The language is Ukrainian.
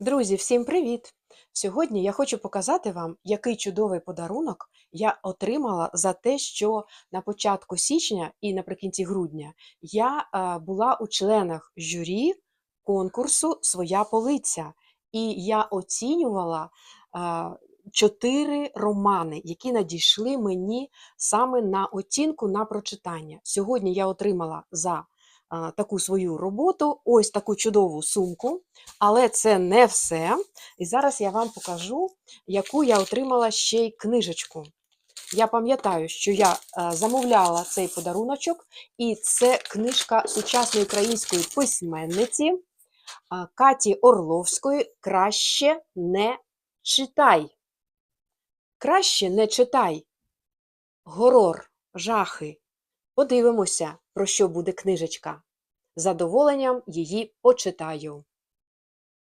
Друзі, всім привіт! Сьогодні я хочу показати вам, який чудовий подарунок я отримала за те, що на початку січня і наприкінці грудня я е, була у членах журі конкурсу Своя полиця. І я оцінювала е, чотири романи, які надійшли мені саме на оцінку на прочитання. Сьогодні я отримала за таку свою роботу ось таку чудову сумку. Але це не все. І зараз я вам покажу, яку я отримала ще й книжечку. Я пам'ятаю, що я е, замовляла цей подаруночок, і це книжка сучасної української письменниці Каті Орловської Краще не читай. Краще не читай. Горор, жахи. Подивимося, про що буде книжечка. Задоволенням її почитаю.